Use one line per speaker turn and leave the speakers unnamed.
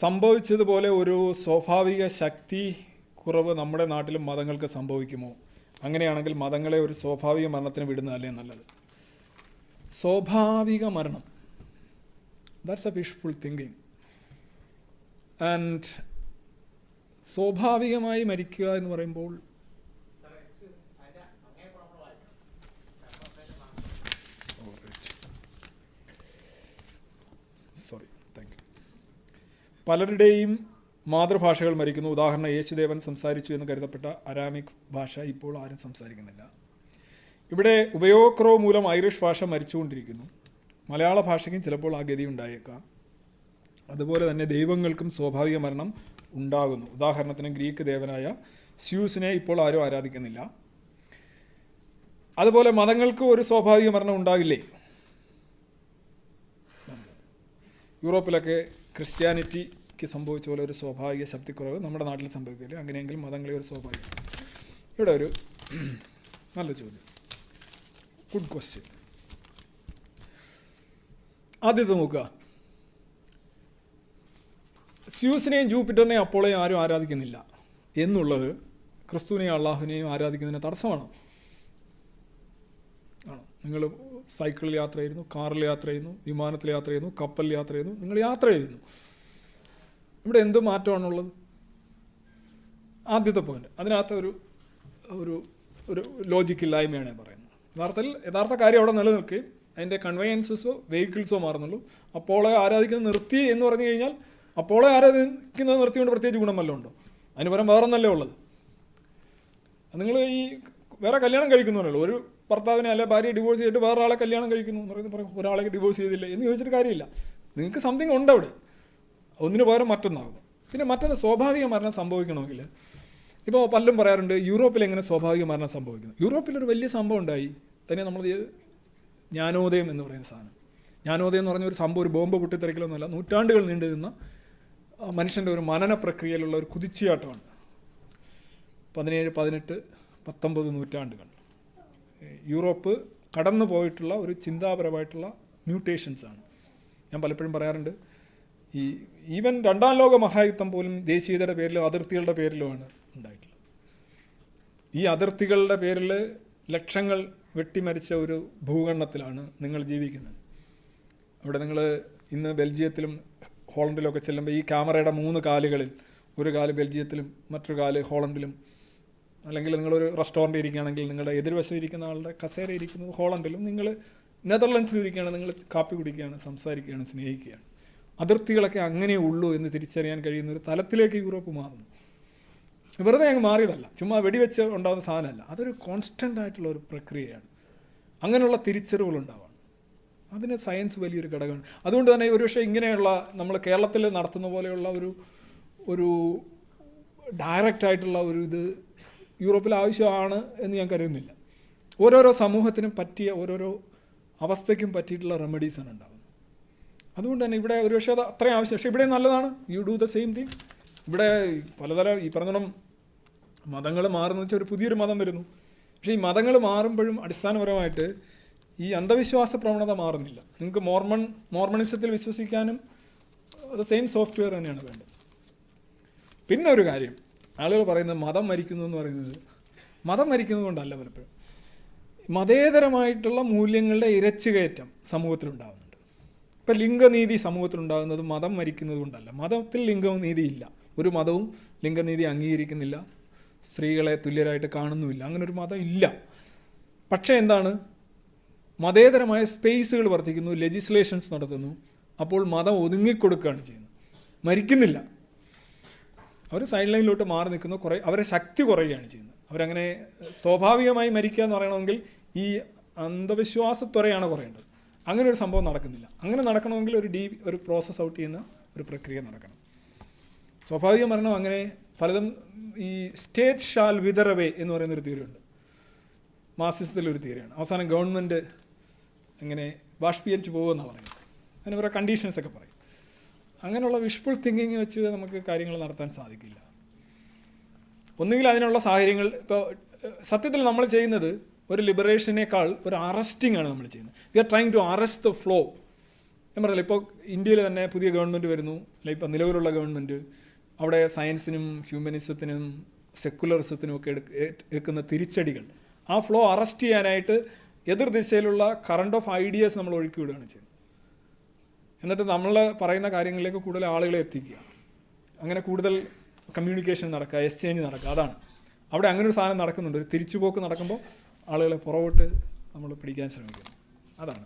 സംഭവിച്ചതുപോലെ ഒരു സ്വാഭാവിക ശക്തി കുറവ് നമ്മുടെ നാട്ടിലും മതങ്ങൾക്ക് സംഭവിക്കുമോ? അങ്ങനെയാണെങ്കിൽ മതങ്ങളെ ഒരു സ്വാഭാവിക മരണത്തിന് വിടുന്നതല്ലേ നല്ലത്? സ്വാഭാവിക മരണം. That's a wishful thinking and സ്വാഭാവികമായി മരിക്കുക എന്ന് പറയുമ്പോൾ സോറി താങ്ക് യു പലരുടെയും മാതൃഭാഷകൾ മരിക്കുന്നു. ഉദാഹരണം യേശുദേവൻ സംസാരിച്ചു എന്ന് കരുതപ്പെട്ട അരാമിക് ഭാഷ ഇപ്പോൾ ആരും സംസാരിക്കുന്നില്ല. ഇവിടെ ഉപയോഗക്കുറവ് മൂലം ഐറിഷ് ഭാഷ മരിച്ചുകൊണ്ടിരിക്കുന്നു. മലയാള ഭാഷയ്ക്കും ചിലപ്പോൾ ആ ഗതി ഉണ്ടായേക്കാം. അതുപോലെ തന്നെ ദൈവങ്ങൾക്കും സ്വാഭാവിക മരണം ഉണ്ടാകുന്നു. ഉദാഹരണത്തിന് ഗ്രീക്ക് ദേവനായ സ്യൂസിനെ ഇപ്പോൾ ആരും ആരാധിക്കുന്നില്ല. അതുപോലെ മതങ്ങൾക്ക് ഒരു സ്വാഭാവിക മരണം ഉണ്ടാകില്ലേ? യൂറോപ്പിലൊക്കെ ക്രിസ്ത്യാനിറ്റിക്ക് സംഭവിച്ച പോലെ ഒരു സ്വാഭാവിക ശക്തിക്കുറവ് നമ്മുടെ നാട്ടിൽ സംഭവിക്കില്ല. അങ്ങനെയെങ്കിൽ മതങ്ങളെ ഒരു സ്വാഭാവികം ഇവിടെ ഒരു നല്ല ചോദ്യം. ഗുഡ് ക്വസ്റ്റ്യൻ ആദ്യത്തെ നോക്കുക. സ്യൂസിനെയും ജൂപ്പിറ്ററിനെയും അപ്പോളെയും ആരും ആരാധിക്കുന്നില്ല എന്നുള്ളത് ക്രിസ്തുവിനെയും അള്ളാഹുവിനെയും ആരാധിക്കുന്നതിന് തടസ്സമാണ്. ആണോ? നിങ്ങൾ സൈക്കിളിൽ യാത്ര ചെയ്യുന്നു കാറിൽ യാത്ര ചെയ്യുന്നു വിമാനത്തിൽ യാത്ര ചെയ്യുന്നു കപ്പലിൽ യാത്ര ചെയ്യുന്നു നിങ്ങൾ യാത്ര ചെയ്യുന്നു. ഇവിടെ എന്ത് മാറ്റമാണുള്ളത്? ആദ്യത്തെ പോയിന്റ് അതിനകത്ത് ഒരു ഒരു ഒരു ലോജിക്കില്ലായ്മയാണ് പറയുന്നത്. യഥാർത്ഥത്തിൽ യഥാർത്ഥ കാര്യം അവിടെ നിലനിൽക്കുകയും അതിന്റെ കൺവയൻസസോ വെഹിക്കിൾസോ മാറുന്നുള്ളൂ. അപ്പോളെ ആരാധിക്കുന്നത് നിർത്തി എന്ന് പറഞ്ഞു കഴിഞ്ഞാൽ അപ്പോളെ ആരാധിക്കുന്നത് നിർത്തിക്കൊണ്ട് പ്രത്യേകിച്ച് ഗുണമല്ല ഉണ്ടോ? അതിന് പരം വേറെ ഒന്നല്ലേ ഉള്ളത്? നിങ്ങൾ ഈ വേറെ കല്യാണം കഴിക്കുന്നവരല്ലോ? ഒരു ഭർത്താവിനെ അല്ലെ ഭാര്യ ഡിവോഴ്സ് ചെയ്തിട്ട് വേറെ ആളെ കല്യാണം കഴിക്കുന്നു എന്ന് പറയുന്നത് പറയും ഒരാളെ ഡിവോഴ്സ് ചെയ്തില്ല എന്ന് ചോദിച്ചിട്ട് കാര്യമില്ല. നിങ്ങൾക്ക് സംതിങ് ഉണ്ട് അവിടെ. ഒന്നിന് പകരം മറ്റൊന്നാകും. പിന്നെ മറ്റൊന്ന് സ്വാഭാവിക മരണം സംഭവിക്കണമെങ്കിൽ ഇപ്പോൾ പലരും പറയാറുണ്ട് യൂറോപ്പിൽ എങ്ങനെ സ്വാഭാവിക മരണം സംഭവിക്കുന്നു. യൂറോപ്പിലൊരു വലിയ സംഭവം ഉണ്ടായി. തന്നെ നമ്മൾ ജ്ഞാനോദയം എന്ന് പറയുന്ന സാധനം. ജ്ഞാനോദയം എന്ന് പറഞ്ഞ ഒരു സംഭവം ഒരു ബോംബ് പൊട്ടിത്തെറിക്കലൊന്നുമല്ല നൂറ്റാണ്ടുകൾ നീണ്ടു നിന്ന മനുഷ്യന്റെ ഒരു മനന പ്രക്രിയയിലുള്ള ഒരു കുതിച്ചുചാട്ടമാണ്. പതിനേഴ് പതിനെട്ട് പത്തൊമ്പത് നൂറ്റാണ്ടുകൾ. യൂറോപ്പ് കടന്നു പോയിട്ടുള്ള ഒരു ചിന്താപരമായിട്ടുള്ള മ്യൂട്ടേഷൻസാണ്. ഞാൻ പലപ്പോഴും പറയാറുണ്ട് ഈ ഈവൻ രണ്ടാം ലോക മഹായുദ്ധം പോലും ദേശീയതയുടെ പേരിലും അതിർത്തികളുടെ പേരിലുമാണ് ഉണ്ടായിട്ടുള്ളത്. ഈ അതിർത്തികളുടെ പേരിൽ ലക്ഷങ്ങൾ വെട്ടിമരിച്ച ഒരു ഭൂഖണ്ഡത്തിലാണ് നിങ്ങൾ ജീവിക്കുന്നത്. അവിടെ നിങ്ങൾ ഇന്ന് ബെൽജിയത്തിലും ഹോളണ്ടിലൊക്കെ ചെല്ലുമ്പോൾ ഈ ക്യാമറയുടെ മൂന്ന് കാലുകളിൽ ഒരു കാൽ ബെൽജിയത്തിലും മറ്റൊരു കാൽ ഹോളണ്ടിലും. അല്ലെങ്കിൽ നിങ്ങളൊരു റെസ്റ്റോറന്റ് ഇരിക്കുകയാണെങ്കിൽ നിങ്ങളുടെ എതിർവശം ഇരിക്കുന്ന ആളുടെ കസേര ഇരിക്കുന്നത് ഹോളണ്ടിലും. നിങ്ങൾ നെതർലൻഡ്സിലും ഇരിക്കുകയാണ് നിങ്ങൾ കാപ്പി കുടിക്കുകയാണ് സംസാരിക്കുകയാണ് സ്നേഹിക്കുകയാണ്. അതിർത്തികളൊക്കെ അങ്ങനെ ഉള്ളൂ എന്ന് തിരിച്ചറിയാൻ കഴിയുന്ന ഒരു തലത്തിലേക്ക് യൂറോപ്പ് മാറുന്നു. വെറുതെ അങ്ങ് മാറിയതല്ല. ചുമ്മാ വെടിവെച്ച് ഉണ്ടാകുന്ന സാധനമല്ല. അതൊരു കോൺസ്റ്റന്റ് ആയിട്ടുള്ള ഒരു പ്രക്രിയയാണ്. അങ്ങനെയുള്ള തിരിച്ചറിവുകൾ ഉണ്ടാവാം അതിന് സയൻസ് വലിയൊരു ഘടകമാണ്. അതുകൊണ്ട് തന്നെ ഒരുപക്ഷെ ഇങ്ങനെയുള്ള നമ്മൾ കേരളത്തിൽ നടത്തുന്ന പോലെയുള്ള ഒരു ഒരു ഡയറക്റ്റ് ആയിട്ടുള്ള ഒരു ഇത് യൂറോപ്പിൽ ആവശ്യമാണ് എന്ന് ഞാൻ കരുതുന്നില്ല. ഓരോരോ സമൂഹത്തിനും പറ്റിയ ഓരോരോ അവസ്ഥയ്ക്കും പറ്റിയിട്ടുള്ള റെമഡീസാണ് ഉണ്ടാകുന്നത് അതുകൊണ്ട് തന്നെ ഇവിടെ ഒരുപക്ഷെ അത് അത്രയും ആവശ്യം പക്ഷേ ഇവിടെ നല്ലതാണ്. You do the same thing ഇവിടെ പലതരം ഈ പറഞ്ഞോണം മതങ്ങൾ മാറുന്ന വെച്ചാൽ ഒരു പുതിയൊരു മതം വരുന്നു. പക്ഷേ ഈ മതങ്ങൾ മാറുമ്പോഴും അടിസ്ഥാനപരമായിട്ട് ഈ അന്ധവിശ്വാസ പ്രവണത മാറുന്നില്ല. നിങ്ങൾക്ക് മോർമൺ മോർമണിസത്തിൽ വിശ്വസിക്കാനും അത് സെയിം സോഫ്റ്റ്വെയർ തന്നെയാണ് വേണ്ടത്. പിന്നെ ഒരു കാര്യം. ആളുകൾ പറയുന്നത് മതം മരിക്കുന്നു എന്ന് പറയുന്നത് മതം മരിക്കുന്നത് കൊണ്ടല്ല പലപ്പോഴും. മതേതരമായിട്ടുള്ള മൂല്യങ്ങളുടെ ഇരച്ചുകയറ്റം സമൂഹത്തിലുണ്ടാകുന്നുണ്ട് ഇപ്പം ലിംഗനീതി സമൂഹത്തിലുണ്ടാകുന്നത് മതം മരിക്കുന്നത് കൊണ്ടല്ല. മതത്തിൽ ലിംഗനീതി ഇല്ല. ഒരു മതവും ലിംഗനീതി അംഗീകരിക്കുന്നില്ല. സ്ത്രീകളെ തുല്യരായിട്ട് കാണുന്നുമില്ല. അങ്ങനെ ഒരു മതം ഇല്ല. പക്ഷേ എന്താണ്? മതേതരമായ സ്പേസുകൾ വർദ്ധിക്കുന്നു ലെജിസ്ലേഷൻസ് നടത്തുന്നു. അപ്പോൾ മതം ഒതുങ്ങിക്കൊടുക്കുകയാണ് ചെയ്യുന്നത്. മരിക്കുന്നില്ല. അവർ സൈഡ് ലൈനിലോട്ട് മാറി നിൽക്കുന്നു. കുറേ അവരെ ശക്തി കുറയുകയാണ് ചെയ്യുന്നത്. അവരങ്ങനെ സ്വാഭാവികമായി മരിക്കുക എന്ന് പറയണമെങ്കിൽ ഈ അന്ധവിശ്വാസത്വരയാണ് കുറയേണ്ടത്. അങ്ങനെ ഒരു സംഭവം നടക്കുന്നില്ല. അങ്ങനെ നടക്കണമെങ്കിൽ ഒരു ഡീ ഒരു പ്രോസസ്സ് ഔട്ട് ചെയ്യുന്ന ഒരു പ്രക്രിയ നടക്കണം. സ്വാഭാവിക മരണം അങ്ങനെ പലതും ഈ സ്റ്റേറ്റ് ഷാൽ വിതറവേ എന്ന് പറയുന്ന ഒരു തീരുണ്ട് ഉണ്ട് മാർസിസത്തിലൊരു തിയറിയാണ്. അവസാനം ഗവൺമെന്റ് ഇങ്ങനെ ബാഷ്പീകരിച്ച് പോകുമെന്നാണ് പറയുന്നത്. അതിന് കുറേ കണ്ടീഷൻസ് ഒക്കെ പറയും. അങ്ങനെയുള്ള വിഷ്ഫുൾ തിങ്കിങ് വെച്ച് നമുക്ക് കാര്യങ്ങൾ നടത്താൻ സാധിക്കില്ല. ഒന്നുകിൽ അതിനുള്ള സാഹചര്യങ്ങൾ ഇപ്പോൾ സത്യത്തിൽ നമ്മൾ ചെയ്യുന്നത് ഒരു ലിബറേഷനേക്കാൾ ഒരു അറസ്റ്റിംഗ് ആണ് നമ്മൾ ചെയ്യുന്നത്. We are trying to arrest the flow ഞാൻ പറഞ്ഞില്ല ഇപ്പോൾ ഇന്ത്യയിൽ തന്നെ പുതിയ ഗവൺമെന്റ് വരുന്നു. അല്ലെ ഇപ്പോൾ നിലവിലുള്ള ഗവൺമെന്റ് അവിടെ സയൻസിനും ഹ്യൂമനിസത്തിനും സെക്കുലറിസത്തിനും ഒക്കെ എടുക്ക എടുക്കുന്ന തിരിച്ചടികൾ. ആ ഫ്ലോ അറസ്റ്റ് ചെയ്യാനായിട്ട് എതിർ ദിശയിലുള്ള കറണ്ട് ഓഫ് ഐഡിയാസ് നമ്മൾ ഒഴുക്കി വിടുകയാണ് ചെയ്യുന്നത്. എന്നിട്ട് നമ്മൾ പറയുന്ന കാര്യങ്ങളിലേക്ക് കൂടുതൽ ആളുകളെ എത്തിക്കുക. അങ്ങനെ കൂടുതൽ കമ്മ്യൂണിക്കേഷൻ നടക്കുക എക്സ്ചേഞ്ച് നടക്കുക. അതാണ്. അവിടെ അങ്ങനെ ഒരു സാധനം നടക്കുന്നുണ്ട്. ഒരു തിരിച്ചുപോക്ക് നടക്കുമ്പോൾ ആളുകളെ പുറകോട്ട് നമ്മൾ പിടിക്കാൻ ശ്രമിക്കുന്നു. അതാണ്.